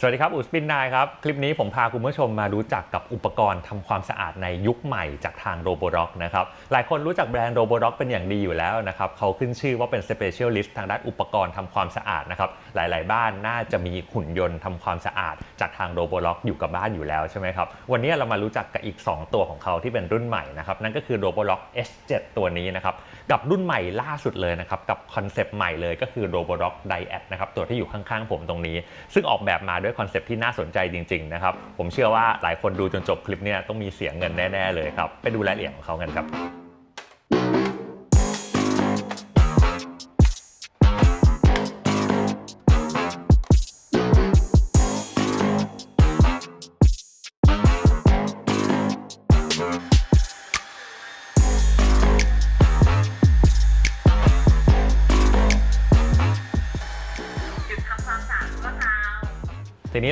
สวัสดีครับอูสปินนายครับ คลิปนี้ผมพาคุณผู้ชมมารู้จักกับอุปกรณ์ทำความสะอาดในยุคใหม่จากทางโรบ r o c นะครับหลายคนรู้จักแบรนด์โรบ r o c เป็นอย่างดีอยู่แล้วนะครับเขาขึ้นชื่อว่าเป็น Specialist ทางด้านอุปกรณ์ทำความสะอาดนะครับหลาย ๆ บ้านน่าจะมีหุ่นยนต์ทำความสะอาด จากทางโรบ r o c อยู่กับบ้านอยู่แล้วใช่ไหมครับวันนี้เรามารู้จักกับอีก 2 ตัวของเขาที่เป็นรุ่นใหม่นะครับนั่นก็คือโรบ r o c k S7 ตัวนี้นะครับ กับรุ่นใหม่ล่าสุดเลยนะครับกับคอนเซปต์ใหม่เลยก็คือ r o b o r o c k Diad นะครับตัวที่อยู่ข้างๆผมตรงนี้ ซึ่งออกแบบมาด้วยคอนเซปต์ที่น่าสนใจจริงๆนะครับผมเชื่อว่าหลายคนดูจนจบคลิปเนี้ยต้องมีเสียงเงินแน่ๆเลยครับไปดูรายละเอียดของเขากันครับ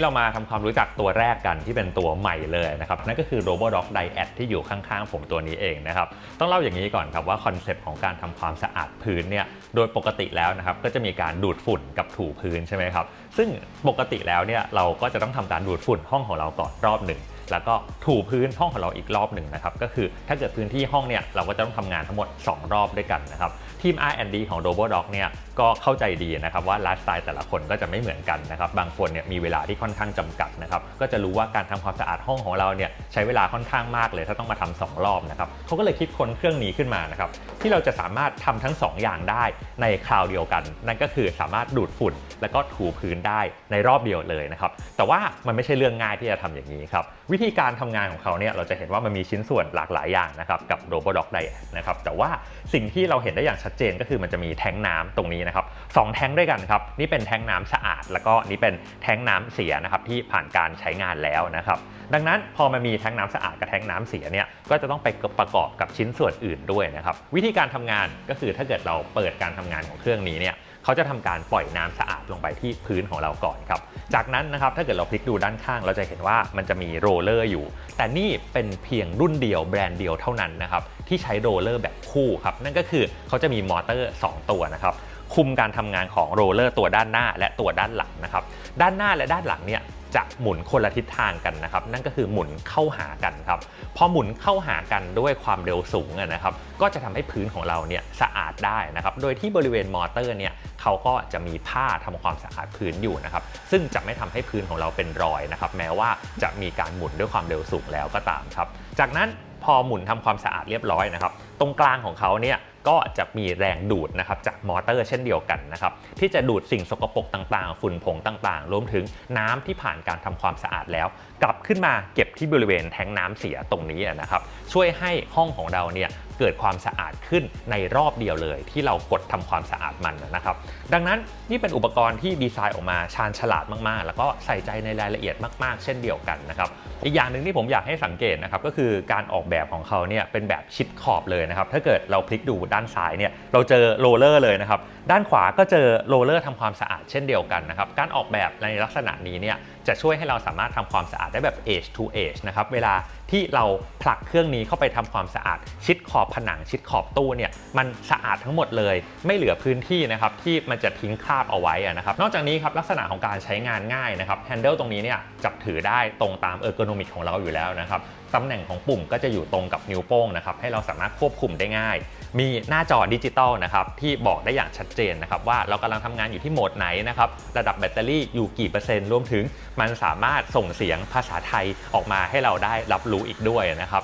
เรามาทำความรู้จักตัวแรกกันที่เป็นตัวใหม่เลยนะครับ นั่นก็คือ r o b o d o g Diad ที่อยู่ข้างๆ ผมตัวนี้เองนะครับ ต้องเล่าอย่างนี้ก่อนครับว่าคอนเซปต์ของการทำความสะอาดพื้นเนี่ยโดยปกติแล้วนะครับก็จะมีการดูดฝุ่นกับถูพื้นใช่ไหมครับ ซึ่งปกติแล้วเนี่ยเราก็จะต้องทำการดูดฝุ่นห้องของเราก่อนรอบหนึ่งแล้วก็ถูพื้นห้องของเราอีกรอบหนึ่งนะครับ ก็คือถ้าเกิดพื้นที่ห้องเนี่ยเราก็จะต้องทำงานทั้งหมด 2 รอบด้วยกันนะครับ ทีม R&D ของ r o b o d o g เนี่ย ก็เข้าใจดีนะครับว่าไลฟ์สไตล์แต่ละคนก็จะไม่เหมือนกันนะครับบางคนเนี่ยมีเวลาที่ค่อนข้างจำกัดนะครับก็จะรู้ว่าการทำความสะอาดห้องของเราเนี่ยใช้เวลาค่อนข้างมากเลย ถ้าต้องมาทำสองรอบนะครับเขาก็เลยคิดค้นเครื่องนี้ขึ้นมานะครับที่เราจะสามารถทำทั้งสองอย่างได้ในคราวเดียวกัน นั่นก็คือสามารถดูดฝุ่น แล้วก็ถูพื้นได้ในรอบเดียวเลยนะครับแต่ว่ามันไม่ใช่เรื่องง่ายที่จะทำอย่างนี้ครับวิธีการทำงานของเขาเนี่ยเราจะเห็นว่ามันมีชิ้นส่วนหลากหลายอย่างนะครับกับ r o b o d o g Diad นะครับแต่ว่าสิ่งที่เราเห็นได้อย่างชัดเจนก็คือมันจะมีแท้งน้ำตรงนี้นะครับสองแท้งด้วยกันครับนี่เป็นแท้งน้ำสะอาด แล้วก็นี่เป็นแท้งน้ำเสียนะครับที่ผ่านการใช้งานแล้วนะครับดังนั้นพอมันมีแท้งน้ำสะอาดกับแท้งน้ำเสียเนี่ยก็จะต้องไปประกอบกับชิ้นส่วนอื่นด้วยนะครับวิธีการทำงานก็คือถ้าเกิดเราเปิดการทำงานของเครื่องนี้เนี่ยเขาจะทำการปล่อยน้ำสะอาดลงไปที่พื้นของเราก่อนครับจากนั้นนะครับถ้าเกิดเราพลิกดูด้านข้าง เราจะเห็นว่ามันจะมีโรลเลอร์อยู่ แต่นี่เป็นเพียงรุ่นเดียวแบรนด์เดียวเท่านั้นนะครับที่ใช้โรลเลอร์แบบคู่ครับนั่นก็คือเขาจะมีมอเตอร์ 2 ตัวนะครับ คุมการทำงานของโรลเลอร์ตัวด้านหน้าและตัวด้านหลังนะครับ ด้านหน้าและด้านหลังเนี่ยจะหมุนคนละทิศทางกันนะครับ นั่นก็คือหมุนเข้าหากันครับ พอหมุนเข้าหากันด้วยความเร็วสูงนะครับ ก็จะทำให้พื้นของเราเนี่ยสะอาดได้นะครับ โดยที่บริเวณมอเตอร์เนี่ยเขาก็จะมีผ้าทำความสะอาดพื้นอยู่นะครับ ซึ่งจะไม่ทำให้พื้นของเราเป็นรอยนะครับ แม้ว่าจะมีการหมุนด้วยความเร็วสูงแล้วก็ตามครับ จากนั้นพอหมุนทำความสะอาดเรียบร้อยนะครับ ตรงกลางของเขาเนี่ยก็จะมีแรงดูดนะครับจากมอเตอร์เช่นเดียวกันนะครับที่จะดูดสิ่งสกปรกต่างๆ ฝุ่นผงต่างๆ รวมถึงน้ำที่ผ่านการทำความสะอาดแล้ว กลับขึ้นมาเก็บที่บริเวณแทงน้ำเสียตรงนี้นะครับช่วยให้ห้องของเราเนี่ยเกิดความสะอาดขึ้นในรอบเดียวเลย ที่เรากดทำความสะอาดมันนะครับ ดังนั้นนี่เป็นอุปกรณ์ที่ดีไซน์ออกมาชาญฉลาดมากๆ แล้วก็ใส่ใจในรายละเอียดมาก ๆ เช่นเดียวกันนะครับอีกอย่างหนึ่งที่ผมอยากให้สังเกตนะครับก็คือการออกแบบของเขาเนี่ยเป็นแบบชิดขอบเลยนะครับ ถ้าเกิดเราพลิกดูด้านซ้ายเนี่ยเราเจอโรเลอร์เลยนะครับ ด้านขวาก็เจอโรเลอร์ทำความสะอาดเช่นเดียวกันนะครับ การออกแบบในลักษณะนี้เนี่ยจะช่วยให้เราสามารถทำความสะอาดได้แบบ edge to edge นะครับ เวลาที่เราผลักเครื่องนี้เข้าไปทำความสะอาด ชิดขอบผนังชิดขอบตู้เนี่ยมันสะอาดทั้งหมดเลย ไม่เหลือพื้นที่นะครับที่มันจะทิ้งคราบเอาไว้นะครับ นอกจากนี้ครับลักษณะของการใช้งานง่ายนะครับแฮนเดิลตรงนี้เนี่ยจับถือได้ตรงตามเออร์โกนมิกของเราอยู่แล้วนะครับ ตำแหน่งของปุ่มก็จะอยู่ตรงกับนิ้วโป้งนะครับให้เราสามารถควบคุมได้ง่าย มีหน้าจอดิจิตอลนะครับที่บอกได้อย่างชัดเจนนะครับว่าเรากำลังทำงานอยู่ที่โหมดไหนนะครับระดับแบตเตอรี่อยู่กี่เปอร์เซ็นต์รวมถึง มันสามารถส่งเสียงภาษาไทยออกมาให้เราได้รับรู้อีกด้วยนะครับ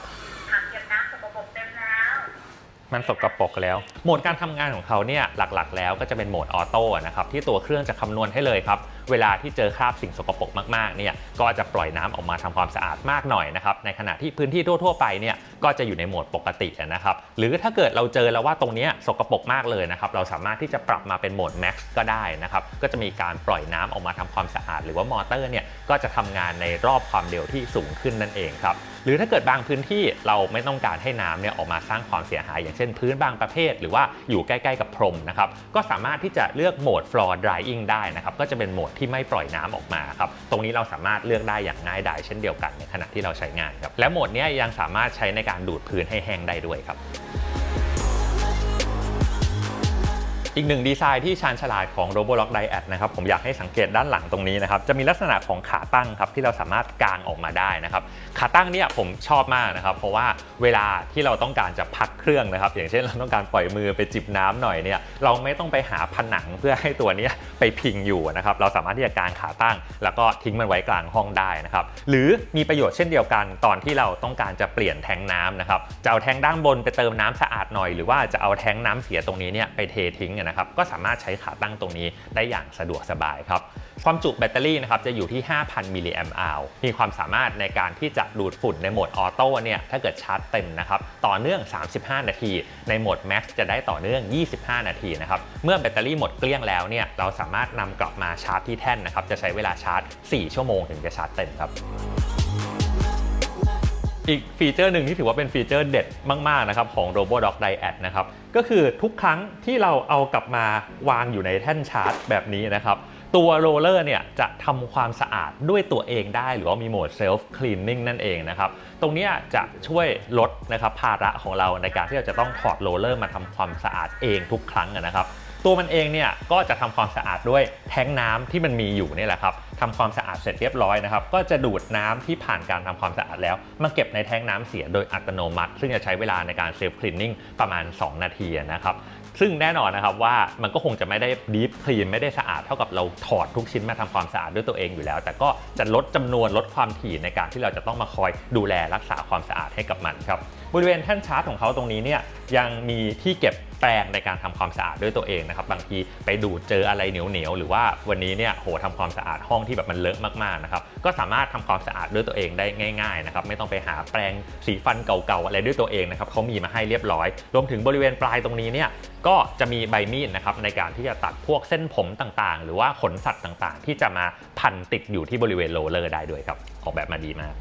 ถังเก็บน้ำสกปรกเต็มแล้ว มันสกปรกแล้ว โหมดการทำงานของเขาเนี่ยหลักๆ แล้วก็จะเป็นโหมดออโต้นะครับที่ตัวเครื่องจะคำนวณให้เลยครับ เวลาที่เจอคราบสิ่งสกปรกมากๆเนี่ยก็จะปล่อยน้ำออกมาทำความสะอาดมากหน่อยนะครับในขณะที่พื้นที่ทั่วๆไปเนี่ยก็จะอยู่ในโหมดปกตินะครับหรือถ้าเกิดเราเจอแล้วว่าตรงนี้สกปรกมากเลยนะครับเราสามารถที่จะปรับมาเป็นโหมด Max ก็ได้นะครับก็จะมีการปล่อยน้ำออกมาทำความสะอาด หรือว่ามอเตอร์เนี่ยก็จะทำงานในรอบความเร็วที่สูงขึ้นนั่นเองครับ หรือถ้าเกิดบางพื้นที่เราไม่ต้องการให้น้ำเนี่ยออกมาสร้างความเสียหาย อย่างเช่นพื้นบางประเภท หรือว่าอยู่ใกล้ ๆ กับพรมนะครับก็สามารถที่จะเลือกโหมด floor drying ได้นะครับก็จะเป็นโหมดที่ไม่ปล่อยน้ำออกมาครับตรงนี้เราสามารถเลือกได้อย่างง่ายดายเช่นเดียวกันในขณะที่เราใช้งานครับและโหมดนี้ยังสามารถใช้ในการดูดพื้นให้แห้งได้ด้วยครับ อีกหนึ่งดีไซน์ที่ชาญฉลาดของ Robolock Diad นะครับผมอยากให้สังเกตด้านหลังตรงนี้นะครับจะมีลักษณะของขาตั้งครับที่เราสามารถกางออกมาได้นะครับขาตั้งเนี่ยผมชอบมากนะครับเพราะว่าเวลาที่เราต้องการจะพักเครื่องนะครับ อย่างเช่นเราต้องการปล่อยมือไปจิบน้ำหน่อยเนี่ยเราไม่ต้องไปหาผนังเพื่อให้ตัวนี้ไปพิงอยู่นะครับเราสามารถที่จะกางขาตั้ง แล้วก็ทิ้งมันไว้กลางห้องได้นะครับหรือมีประโยชน์เช่นเดียวกัน ตอนที่เราต้องการจะเปลี่ยนแทงน้ำนะครับจะเอาแทงด้านบนไปเติมน้ำสะอาดหน่อยหรือว่าจะเอาแทงน้ำเสียตรงนี้เนี่ยไปเททิ้งนะครับก็สามารถใช้ขาตั้งตรงนี้ได้อย่างสะดวกสบายครับความจุแบตเตอรี่นะครับจะอยู่ที่ 5,000 มิลลิแอมป์อาวมีความสามารถในการที่จะดูดฝุ่นในโหมดออโต้เนี่ยถ้าเกิดชาร์จเต็มนะครับต่อเนื่อง 35 นาที ในโหมด Max จะได้ต่อเนื่อง 25 นาทีนะครับเมื่อแบตเตอรี่หมดเกลี้ยงแล้วเนี่ยเราสามารถนำกลับมาชาร์จที่แท่นนะครับจะใช้เวลาชาร์จ 4 ชั่วโมงถึงจะชาร์จเต็มครับอีกฟีเจอร์หนึ่งที่ถือว่าเป็นฟีเจอร์เด็ดมาก ๆ นะครับของ RoboDock Diad นะครับ ก็คือทุกครั้งที่เราเอากลับมาวางอยู่ในแท่นชาร์จแบบนี้นะครับ ตัวโรลเลอร์เนี่ยจะทำความสะอาดด้วยตัวเองได้ หรือว่ามีโหมดเซลฟ์คลีนนิ่งนั่นเองนะครับ ตรงนี้จะช่วยลดนะครับภาระของเราในการที่เราจะต้องถอดโรลเลอร์มาทำความสะอาดเองทุกครั้งนะครับ ตัวมันเองเนี่ยก็จะทำความสะอาดด้วยแท้งน้ำที่มันมีอยู่นี่แหละครับทำความสะอาดเสร็จเรียบร้อยนะครับ ก็จะดูดน้ำที่ผ่านการทำความสะอาดแล้วมาเก็บในแท้งน้ำเสียโดยอัตโนมัติ ซึ่งจะใช้เวลาในการเซฟคลีนนิ่งประมาณ 2 นาทีนะครับซึ่งแน่นอนนะครับว่ามันก็คงจะไม่ได้ดีฟคลีนไม่ได้สะอาดเท่ากับเราถอดทุกชิ้นมาทำความสะอาดด้วยตัวเองอยู่แล้ว แต่ก็จะลดจำนวนลดความถี่ในการที่เราจะต้องมาคอยดูแลรักษาความสะอาดให้กับมันครับบริเวณแท่นชาร์จของเขาตรงนี้เนี่ยยังมีที่เก็บ แปรงในการทำความสะอาดด้วยตัวเองนะครับบางทีไปดูดเจออะไรเหนียวๆหรือว่าวันนี้เนี่ยโหทำความสะอาดห้องที่แบบมันเลอะมากๆนะครับก็สามารถทำความสะอาดด้วยตัวเองได้ง่ายๆนะครับไม่ต้องไปหาแปรงสีฟันเก่าๆอะไรด้วยตัวเองนะครับเขามีมาให้เรียบร้อย รวมถึงบริเวณปลายตรงนี้เนี่ยก็จะมีใบมีดนะครับในการที่จะตัดพวกเส้นผมต่างๆ หรือว่าขนสัตว์ต่างๆ ที่จะมาพันติดอยู่ที่บริเวณโรลเลอร์ได้ด้วยครับออกแบบมาดีมาก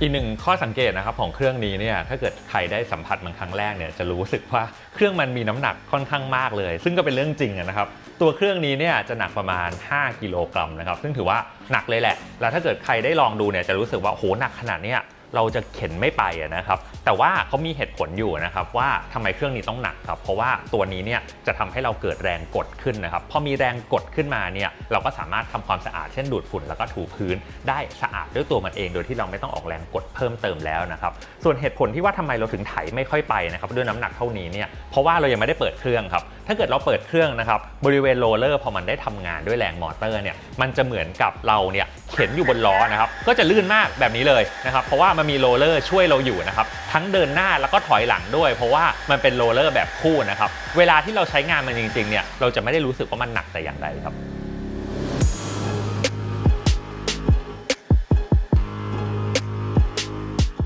อีกหนึ่งข้อสังเกตนะครับของเครื่องนี้เนี่ยถ้าเกิดใครได้สัมผัสมันครั้งแรกเนี่ยจะรู้สึกว่าเครื่องมันมีน้ำหนักค่อนข้างมากเลย ซึ่งก็เป็นเรื่องจริงนะครับตัวเครื่องนี้เนี่ยจะหนักประมาณ 5 กิโลกรัมนะครับซึ่งถือว่าหนักเลยแหละ แล้วถ้าเกิดใครได้ลองดูเนี่ยจะรู้สึกว่าโหหนักขนาดเนี้ย เราจะเข็นไม่ไปนะครับ แต่ว่าเขามีเหตุผลอยู่นะครับว่าทำไมเครื่องนี้ต้องหนักครับ เพราะว่าตัวนี้เนี่ยจะทำให้เราเกิดแรงกดขึ้นนะครับ พอมีแรงกดขึ้นมาเนี่ยเราก็สามารถทำความสะอาดเช่นดูดฝุ่นแล้วก็ถูพื้นได้สะอาดด้วยตัวมันเองโดยที่เราไม่ต้องออกแรงกดเพิ่มเติมแล้วนะครับ ส่วนเหตุผลที่ว่าทำไมเราถึงไถไม่ค่อยไปนะครับด้วยน้ำหนักเท่านี้เนี่ยเพราะว่าเรายังไม่ได้เปิดเครื่องครับ ถ้าเกิดเราเปิดเครื่องนะครับบริเวณโรลเลอร์พอมันได้ทำงานด้วยแรงมอเตอร์เนี่ยมันจะเหมือนกับเราเนี่ยเข็นอยู่บนล้อนะครับก็จะลื่นมากแบบนี้เลยนะครับเพราะว่ามันมีโรลเลอร์ช่วยเราอยู่นะครับทั้งเดินหน้าแล้วก็ถอยหลังด้วย เพราะว่ามันเป็นโรลเลอร์แบบคู่นะครับเวลาที่เราใช้งานมันจริงๆเนี่ยเราจะไม่ได้รู้สึกว่ามันหนักแต่อย่างใดครับ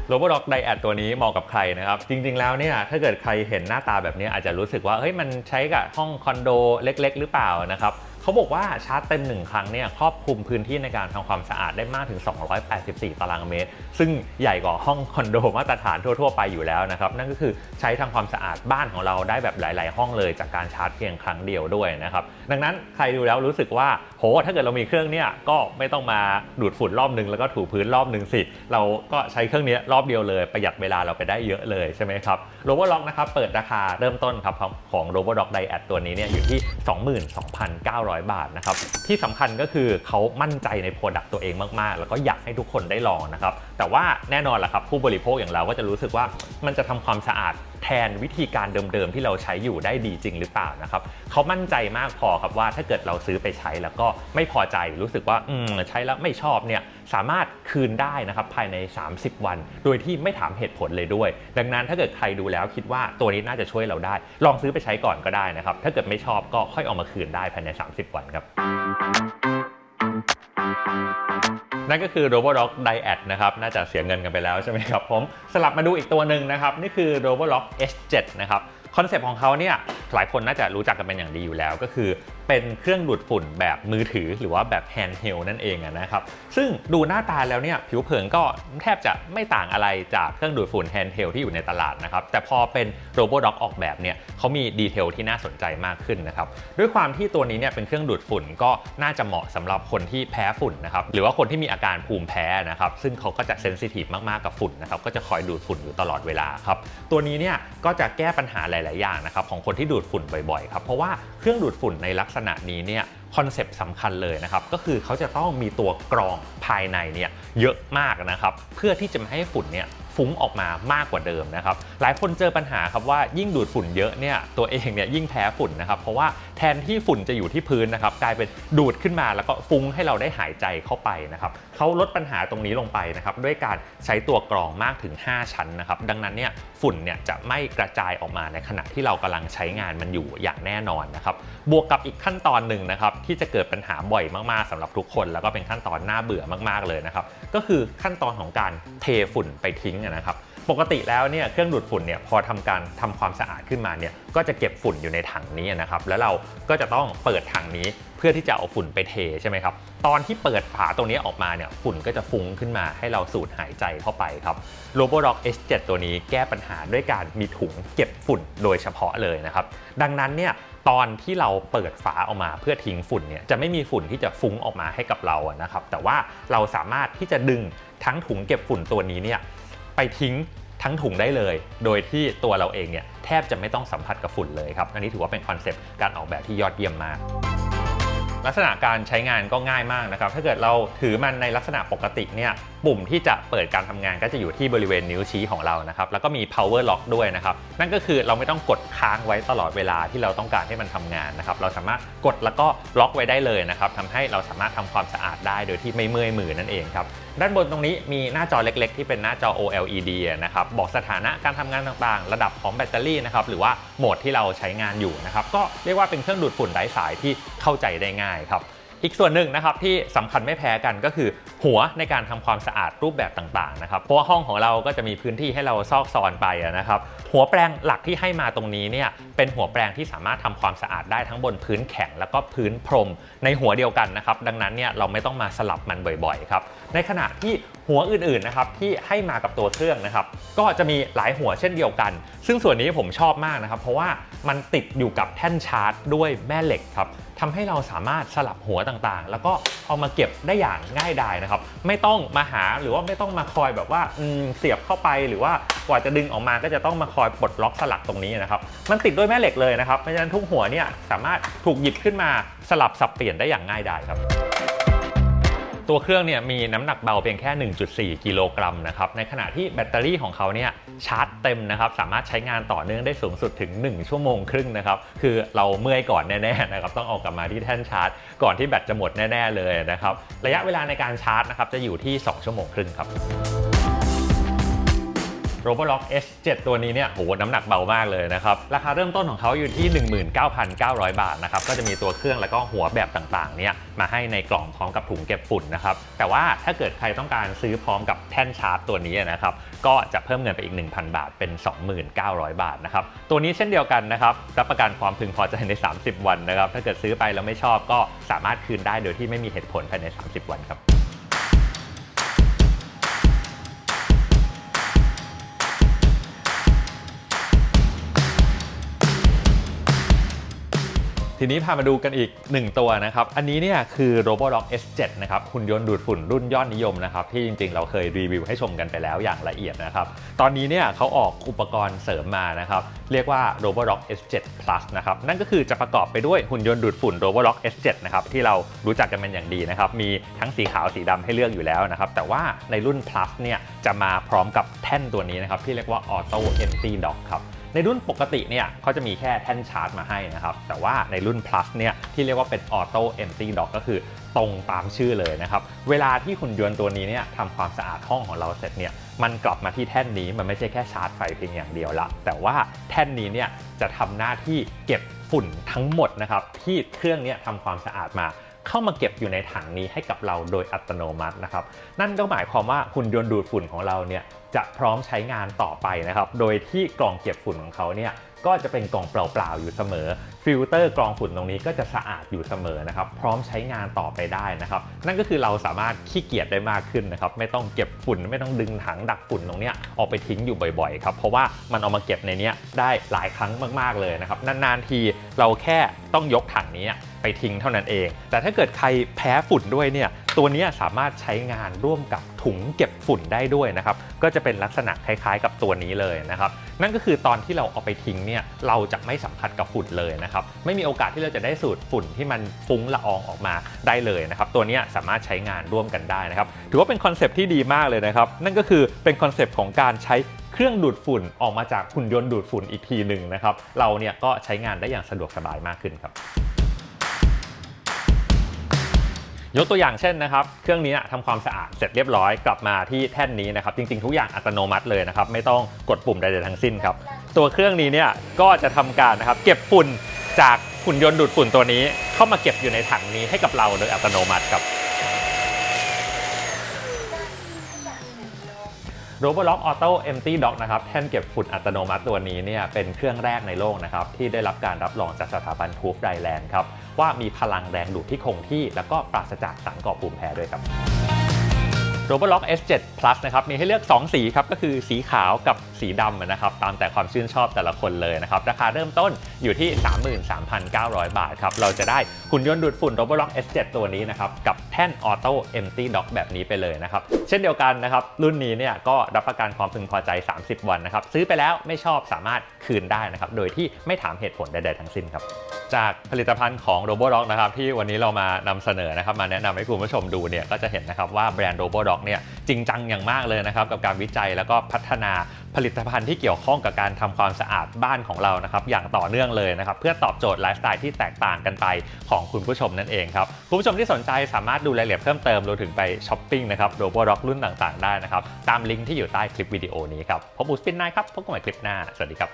โรบอด็อกไดแอดตัวนี้เหมาะกับใครนะครับ จริง ๆ แล้วเนี่ยถ้าเกิดใครเห็นหน้าตาแบบนี้อาจจะรู้สึกว่าเฮ้ยมันใช้กับห้องคอนโดเล็ก ๆ หรือเปล่านะครับ เขาบอกว่าชาร์จเต็ม 1 ครั้งเนี่ยครอบคลุมพื้นที่ในการทำความสะอาดได้มากถึง 284 ตารางเมตร ซึ่งใหญ่กว่าห้องคอนโดมาตรฐานทั่ว ๆ ไปอยู่แล้วนะครับ นั่นก็คือใช้ทำความสะอาดบ้านของเราได้แบบหลาย ๆ ห้องเลยจากการชาร์จเพียงครั้งเดียวด้วยนะครับ ดังนั้นใครดูแล้วรู้สึกว่าโหถ้าเกิดเรามีเครื่องเนี่ยก็ไม่ต้องมาดูดฝุ่นรอบนึงแล้วก็ถูพื้นรอบนึงสิ เราก็ใช้เครื่องนี้รอบเดียวเลยประหยัดเวลาเราไปได้เยอะเลยใช่ไหมครับโรบอล็อกนะครับเปิดราคาเริ่มต้นครับของโรบอล็อกไดแอดตัวนี้เนี่ยอยู่ที่ 22,900บาทนะครับที่สำคัญก็คือเขามั่นใจในโปรดักต์ตัวเองมากๆ แล้วก็อยากให้ทุกคนได้ลองนะครับแต่ว่าแน่นอนแหละครับผู้บริโภคอย่างเราก็จะรู้สึกว่ามันจะทำความสะอาด แทนวิธีการเดิมๆ ที่เราใช้อยู่ได้ดีจริงหรือเปล่านะครับเขามั่นใจมากพอครับว่าถ้าเกิดเราซื้อไปใช้แล้วก็ไม่พอใจรู้สึกว่าอืมใช้แล้วไม่ชอบเนี่ยสามารถคืนได้นะครับภายใน 30 วัน โดยที่ไม่ถามเหตุผลเลยด้วย ดังนั้นถ้าเกิดใครดูแล้วคิดว่าตัวนี้น่าจะช่วยเราได้ ลองซื้อไปใช้ก่อนก็ได้นะครับ ถ้าเกิดไม่ชอบก็ค่อยเอามาคืนได้ภายใน 30 วันครับ นั่นก็คือ Roborock Diad นะครับ น่าจะเสียเงินกันไปแล้วใช่ไหมครับผม สลับมาดูอีกตัวหนึ่งนะครับ นี่คือ Roborock H7 นะครับ คอนเซปต์ของเขาเนี่ยหลายคนน่าจะรู้จักกันเป็นอย่างดีอยู่แล้ว ก็คือเป็นเครื่องดูดฝุ่นแบบมือถือหรือว่าแบบแฮนด์เฮลนั่นเองนะครับซึ่งดูหน้าตาแล้วเนี่ยผิวเผินก็แทบจะไม่ต่างอะไรจากเครื่องดูดฝุ่นแฮนด์เฮลที่อยู่ในตลาดนะครับแต่พอเป็นโรบอด็อกออกแบบเนี่ยเขามีดีเทลที่น่าสนใจมากขึ้นนะครับด้วยความที่ตัวนี้เนี่ยเป็นเครื่องดูดฝุ่นก็น่าจะเหมาะสำหรับคนที่แพ้ฝุ่นนะครับหรือว่าคนที่มีอาการภูมิแพ้นะครับซึ่งเขาก็จะเซนซิทีฟมากๆกับฝุ่นนะครับก็จะคอยดูดฝุ่นอยู่ตลอดเวลาครับตัวนี้เนี่ยก็จะแก้ปัญหาหลาย ๆ อย่างนะครับของคนที่ดูดฝุ่นบ่อยๆครับเพราะว่าเครื่องดูดฝุ่นในลักษณะนี้เนี่ยคอนเซปต์สำคัญเลยนะครับก็คือเขาจะต้องมีตัวกรองภายในเนี่ยเยอะมากนะครับเพื่อที่จะไม่ให้ฝุ่นเนี่ย ฟุ้งออกมามากกว่าเดิมนะครับ หลายคนเจอปัญหาครับว่ายิ่งดูดฝุ่นเยอะเนี่ยตัวเองเนี่ยยิ่งแพ้ฝุ่นนะครับ เพราะว่าแทนที่ฝุ่นจะอยู่ที่พื้นนะครับ กลายเป็นดูดขึ้นมาแล้วก็ฟุ้งให้เราได้หายใจเข้าไปนะครับเขาลดปัญหาตรงนี้ลงไปนะครับด้วยการใช้ตัวกรองมากถึง 5 ชั้นนะครับ ดังนั้นเนี่ยฝุ่นเนี่ยจะไม่กระจายออกมาในขณะที่เรากำลังใช้งานมันอยู่อย่างแน่นอนนะครับ บวกกับอีกขั้นตอนหนึ่งนะครับที่จะเกิดปัญหาบ่อยมากๆสำหรับทุกคน แล้วก็เป็นขั้นตอนน่าเบื่อมากๆเลยนะครับ ก็คือขั้นตอนของการเทฝุ่นไปทิ้งนะครับปกติแล้วเนี่ยเครื่องดูดฝุ่นเนี่ยพอทำการทำความสะอาดขึ้นมาเนี่ยก็จะเก็บฝุ่นอยู่ในถังนี้นะครับแล้วเราก็จะต้องเปิดถังนี้เพื่อที่จะเอาฝุ่นไปเทใช่ไหมครับตอนที่เปิดฝาตรงนี้ออกมาเนี่ยฝุ่นก็จะฟุ้งขึ้นมาให้เราสูดหายใจเข้าไปครับ r o b o r o c S7 ตัวนี้แก้ปัญหาด้วยการมีถุงเก็บฝุ่นโดยเฉพาะเลยนะครับดังนั้นเนี่ยตอนที่เราเปิดฝาออกมาเพื่อทิ้งฝุ่นเนี่ยจะไม่มีฝุ่นที่จะฟุ้งออกมาให้กับเรานะครับแต่ว่าเราสามารถที่จะดึงทั้งถุงเก็บฝุ่นตัวนี้เนี่ย ไปทิ้งทั้งถุงได้เลย โดยที่ตัวเราเองเนี่ยแทบจะไม่ต้องสัมผัสกับฝุ่นเลยครับ อันนี้ถือว่าเป็นคอนเซปต์การออกแบบที่ยอดเยี่ยมมาก ลักษณะการใช้งานก็ง่ายมากนะครับ ถ้าเกิดเราถือมันในลักษณะปกติเนี่ย ปุ่มที่จะเปิดการทำงานก็จะอยู่ที่บริเวณนิ้วชี้ของเรานะครับ แล้วก็มี power lock ด้วยนะครับ นั่นก็คือเราไม่ต้องกดค้างไว้ตลอดเวลาที่เราต้องการให้มันทำงานนะครับ เราสามารถกดแล้วก็ล็อกไว้ได้เลยนะครับทำให้เราสามารถทำความสะอาดได้โดยที่ไม่เมื่อยมือนั่นเองครับ ด้านบนตรงนี้มีหน้าจอเล็ก ๆ ที่เป็นหน้าจอ OLED นะครับ บอกสถานะการทำงานต่างๆ ระดับของแบตเตอรี่นะครับ หรือว่าโหมดที่เราใช้งานอยู่นะครับ ก็เรียกว่าเป็นเครื่องดูดฝุ่นไร้สายที่เข้าใจได้ง่ายครับ อีกส่วนหนึ่งนะครับที่สำคัญไม่แพ้กันก็คือ หัวในการทำความสะอาดรูปแบบต่างๆนะครับเพราะว่าห้องของเราก็จะมีพื้นที่ให้เราซอกซอนไปนะครับหัวแปรงหลักที่ให้มาตรงนี้เนี่ยเป็นหัวแปรงที่สามารถทำความสะอาดได้ทั้งบนพื้นแข็งแล้วก็พื้นพรม ในหัวเดียวกันนะครับดังนั้นเนี่ยเราไม่ต้องมาสลับมันบ่อยๆครับในขณะที่หัวอื่นๆนะครับที่ให้มากับตัวเครื่องนะครับก็จะมีหลายหัวเช่นเดียวกัน ซึ่งส่วนนี้ผมชอบมากนะครับเพราะว่ามันติดอยู่กับแท่นชาร์จด้วยแม่เหล็กครับ ทำให้เราสามารถสลับหัวต่างๆ แล้วก็เอามาเก็บได้อย่างง่ายดายนะครับ ไม่ต้องมาหาหรือว่าไม่ต้องมาคอยแบบว่าเสียบเข้าไปหรือว่ากว่าจะดึงออกมาก็จะต้องมาคอยปลดล็อกสลักตรงนี้นะครับ มันติดด้วยแม่เหล็กเลยนะครับเพราะฉะนั้นทุกหัวเนี่ยสามารถถูกหยิบขึ้นมาสลับสับเปลี่ยนได้อย่างง่ายดายครับ ตัวเครื่องเนี่ยมีน้ำหนักเบาเพียงแค่ 1.4 กิโลกรัมนะครับ ในขณะที่แบตเตอรี่ของเขาเนี่ยชาร์จเต็มนะครับ สามารถใช้งานต่อเนื่องได้สูงสุดถึง 1 ชั่วโมงครึ่งนะครับ คือเราเมื่อยก่อนแน่ๆนะครับ ต้องออกกลับมาที่แท่นชาร์จ ก่อนที่แบตจะหมดแน่ ๆเลยนะครับ ระยะเวลาในการชาร์จนะครับจะอยู่ที่ 2 ชั่วโมงครึ่งครับ r o b o l o c S7 ตัวนี้เนี่ยโหน้ำหนักเบามากเลยนะครับ ราคาเริ่มต้นของเขาอยู่ที่ 19,900 บาทนะครับก็จะมีตัวเครื่องแล้วก็หัวแบบต่างๆเนี่ยมาให้ในกล่องพร้อมกับถุงเก็บฝุ่นนะครับแต่ว่าถ้าเกิดใครต้องการซื้อพร้อมกับแท่นชาร์จตัวนี้นะครับก็จะเพิ่มเงินไปอีก 1,000 บาทเป็น 29,000 บาทนะครับตัวนี้เช่นเดียวกันนะครับรับประกันความพึงพอใจใน 30 วันนะครับถ้าเกิดซื้อไปแล้วไม่ชอบก็สามารถคืนได้โดยที่ไม่มีเหตุผลภายใน 30 วันครับ ทีนี้พามาดูกันอีก 1 ตัวนะครับ อันนี้เนี่ยคือ Roborock S7 นะครับหุ่นยนต์ดูดฝุ่นรุ่นยอดนิยมนะครับ ที่จริงๆ เราเคยรีวิวให้ชมกันไปแล้วอย่างละเอียดนะครับ ตอนนี้เนี่ยเขาออกอุปกรณ์เสริมมานะครับ เรียกว่า Roborock S7 Plus นะครับ นั่นก็คือจะประกอบไปด้วยหุ่นยนต์ดูดฝุ่น Roborock S7 นะครับที่เรารู้จักกันเป็นอย่างดีนะครับมีทั้งสีขาวสีดำให้เลือกอยู่แล้วนะครับแต่ว่าในรุ่น Plus เนี่ยจะมาพร้อมกับแท่นตัวนี้นะครับที่เรียกว่า Auto Empty Dock ครับ ในรุ่นปกติเนี่ยเขาจะมีแค่แท่นชาร์จมาให้นะครับ แต่ว่าในรุ่น plus เนี่ยที่เรียกว่าเป็น auto empty dock ก็คือตรงตามชื่อเลยนะครับ เวลาที่หุ่นยนต์ตัวนี้เนี่ยทำความสะอาดห้องของเราเสร็จเนี่ยมันกลับมาที่แท่นนี้มันไม่ใช่แค่ชาร์จไฟเพียงอย่างเดียวละ แต่ว่าแท่นนี้เนี่ยจะทำหน้าที่เก็บฝุ่นทั้งหมดนะครับที่เครื่องเนี้ทำความสะอาดมาเข้ามาเก็บอยู่ในถังนี้ให้กับเราโดยอัตโนมัตินะครับ นั่นก็หมายความว่าหุ่นยนต์ดูดฝุ่นของเราเนี่ย จะพร้อมใช้งานต่อไปนะครับ โดยที่กล่องเก็บฝุ่นของเขาเนี่ยก็จะเป็นกล่องเปล่าๆอยู่เสมอ ฟิลเตอร์กรองฝุ่นตรงนี้ก็จะสะอาดอยู่เสมอนะครับ พร้อมใช้งานต่อไปได้นะครับ นั่นก็คือเราสามารถขี้เกียจได้มากขึ้นนะครับ ไม่ต้องเก็บฝุ่น ไม่ต้องดึงถังดักฝุ่นตรงนี้ออกไปทิ้งอยู่บ่อยๆครับ เพราะว่ามันเอามาเก็บในนี้ได้หลายครั้งมากๆเลยนะครับ นานๆทีเราแค่ต้องยกถังนี้ไปทิ้งเท่านั้นเอง แต่ถ้าเกิดใครแพ้ฝุ่นด้วยเนี่ย ตัวนี้สามารถใช้งานร่วมกับถุงเก็บฝุ่นได้ด้วยนะครับ ก็จะเป็นลักษณะคล้ายๆ กับตัวนี้เลยนะครับ นั่นก็คือตอนที่เราเอาไปทิ้งเนี่ยเราจะไม่สัมผัสกับฝุ่นเลยนะครับ ไม่มีโอกาสที่เราจะได้สูดฝุ่นที่มันฟุ้งละอองออกมาได้เลยนะครับ ตัวนี้สามารถใช้งานร่วมกันได้นะครับ ถือว่าเป็นคอนเซปที่ดีมากเลยนะครับ นั่นก็คือเป็นคอนเซปของการใช้เครื่องดูดฝุ่นออกมาจากหุ่นยนต์ดูดฝุ่นอีกทีหนึ่งนะครับ เราเนี่ยก็ใช้งานได้อย่างสะดวกสบายมากขึ้นครับ ยกตัวอย่างเช่นนะครับเครื่องนี้ทำความสะอาดเสร็จเรียบร้อยกลับมาที่แท่นนี้นะครับจริงๆทุกอย่างอัตโนมัติเลยนะครับไม่ต้องกดปุ่มใดๆทั้งสิ้นครับตัวเครื่องนี้เนี่ยก็จะทำการนะครับเก็บฝุ่นจากหุ่นยนต์ดูดฝุ่นตัวนี้ เข้ามาเก็บอยู่ในถังนี้ให้กับเราโดยอัตโนมัติครับ r o b o l o c Auto Empty Dock นะครับแท่นเก็บฝุ่นอัตโนมัติตัวนี้เนี่ยเป็นเครื่องแรกในโลกนะครับที่ได้รับการรับรองจากสถาบันทูฟไดแลนด์ครับว่ามีพลังแรงดูดที่คงที่ แล้วก็ปราศจากสารก่อภูมิแพ้ด้วยครับ r o b o l o c k S7 Plus นะครับมีให้เลือก 2 สีครับก็คือสีขาวกับ สีดำนะครับตามแต่ความชื่นชอบแต่ละคนเลยนะครับราคาเริ่มต้นอยู่ที่ 33,900 บาทครับเราจะได้หุ่นยนต์ดูดฝุ่น Roborock S7 ตัวนี้นะครับกับแท่น Auto Empty Dock แบบนี้ไปเลยนะครับเช่นเดียวกันนะครับรุ่นนี้เนี่ยก็รับประกันความพึงพอใจ 30 วันนะครับซื้อไปแล้วไม่ชอบสามารถคืนได้นะครับโดยที่ไม่ถามเหตุผลใดๆทั้งสิ้นครับจากผลิตภัณฑ์ของ Roborock นะครับที่วันนี้เรามานำเสนอนะครับมาแนะนำให้คุณผู้ชมดูเนี่ยก็จะเห็นนะครับว่าแบรนด์ Roborock เนี่ยจริงจังอย่างมากเลยนะครับกับการวิจัยแล้วก็พัฒนา ผลิตภัณฑ์ที่เกี่ยวข้องกับการทำความสะอาดบ้านของเรานะครับอย่างต่อเนื่องเลยนะครับเพื่อตอบโจทย์ไลฟ์สไตล์ที่แตกต่างกันไปของคุณผู้ชมนั่นเองครับคุณผู้ชมที่สนใจสามารถดูรายละเอียดเพิ่มเติมรวมถึงไปช้อปปิ้งนะครับโรบอร็อกรุ่นต่างๆ ได้นะครับตามลิงก์ที่อยู่ใต้คลิปวิดีโอนี้ครับผมอูสปินนายครับพบกันใหม่คลิปหน้าสวัสดีครับ